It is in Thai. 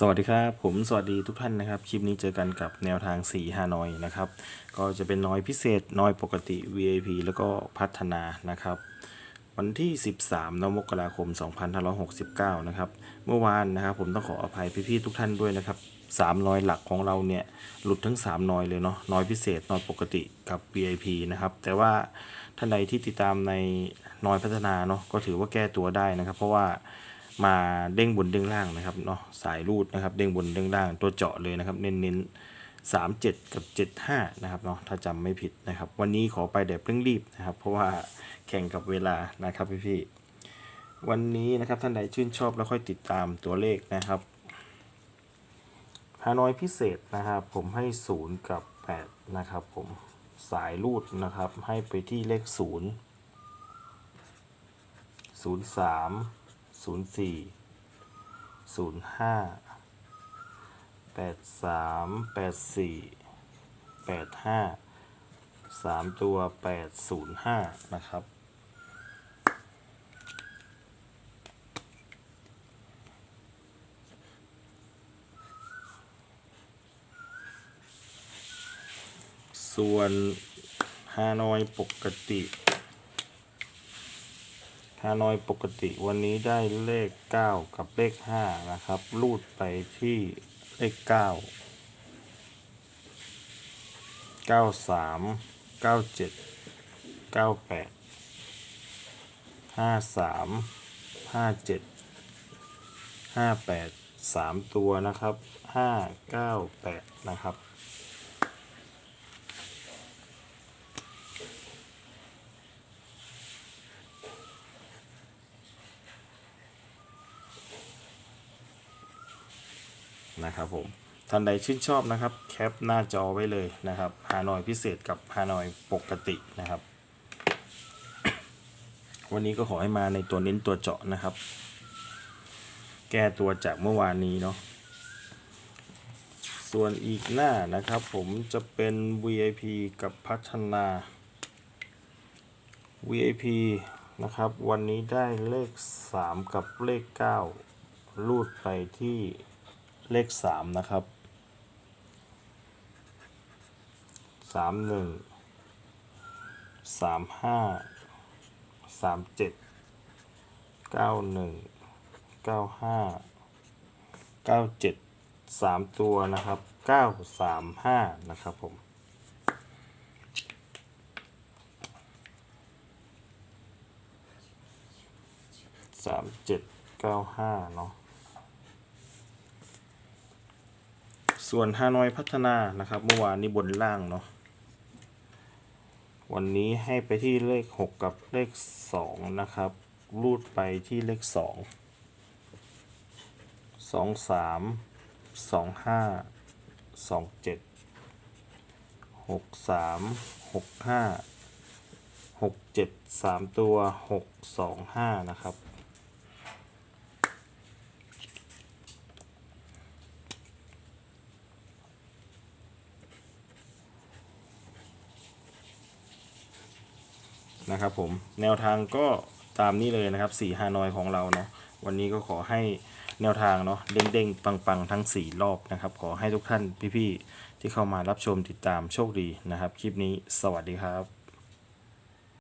สวัสดีครับผมสวัสดีทุกท่านนะครับ คลิปนี้เจอกันกับแนวทาง4ฮานอยนะครับ ก็จะเป็นน้อยพิเศษน้อยปกติ VIP แล้วก็พัฒนานะครับ วันที่ 13นมกราคม 2569 นะครับ เมื่อวานนะครับ ผมต้องขออภัยพี่ๆทุกท่านด้วยนะครับ3น้อยหลักของเราเนี่ยหลุดทั้ง 3น้อยเลยเนาะน้อยพิเศษน้อยปกติกับ VIP นะครับ แต่ว่าท่านใดที่ติดตามในน้อยพัฒนาเนาะก็ถือว่าแก้ตัวได้นะครับ เพราะว่า มาเด้งบนเด้งล่างนะครับเนาะสายรูดนะครับเด้งบนเด้งล่างตัวเจาะเลยนะครับเน้นๆสามเจ็ดกับเจ็ดห้านะครับเนาะถ้าจำไม่ผิดนะครับ วันนี้ขอไปแบบเร่งรีบนะครับ เพราะว่าแข่งกับเวลานะครับพี่พี่วันนี้นะครับท่านใดชื่นชอบแล้วค่อยติดตามตัวเลขนะครับฮานอยพิเศษนะครับ ผมให้ศูนย์กับแปดนะครับ ผมสายรูดนะครับ ให้ไปที่เลขศูนย์ศูนย์สาม ศูนย์สี่ศูนย์ห้าแปดสามแปดสี่แปดห้าสามตัวแปดศูนย์ห้านะครับส่วนฮานอยปกติ ฮานอยปกติวันนี้ได้เลข 9 กับเลข 5 นะครับ รูดไปที่เลข 9 93 97 98 53 57 58 3 ตัวนะครับ 598 นะครับ นะครับผมท่านใดชื่นชอบนะครับแคปหน้าจอไว้เลยนะครับฮานอยพิเศษกับฮานอยปกตินะครับ วันนี้ก็ขอให้มาในตัวเน้นตัวเจาะนะครับ แก้ตัวจากเมื่อวานนี้เนาะส่วนอีกหน้านะครับ ผมจะเป็น VIP กับพัฒนา VIP นะครับ วันนี้ได้เลข 3 กับเลข 9 รูดไปที่ เลข 3 นะครับสามหนึ่งสามห้าสามเจ็ดเก้าหนึ่งเก้าห้าเก้าเจ็ดสามตัวนะครับเก้าสามห้านะครับผมสามเจ็ดเก้าห้าเนาะ ส่วนฮานอยพัฒนานะครับ เมื่อวานนี้บนล่างเนาะวันนี้ให้ไปที่เลข 6 กับเลข 2 นะครับ รูดไปที่เลข 2 2 3 2 5 2 7 6 3 6 5 6 7 3 ตัว 6 2 5 นะครับ นะครับผมแนวทางก็ตามนี้เลยนะครับ4ฮานอยของเราเนาะวันนี้ก็ขอให้แนวทางเนาะเด้งๆ ปังๆ ทั้ง 4 รอบนะครับ ขอให้ทุกท่านพี่ๆ ที่เข้ามารับชมติดตามโชคดีนะครับ คลิปนี้สวัสดีครับ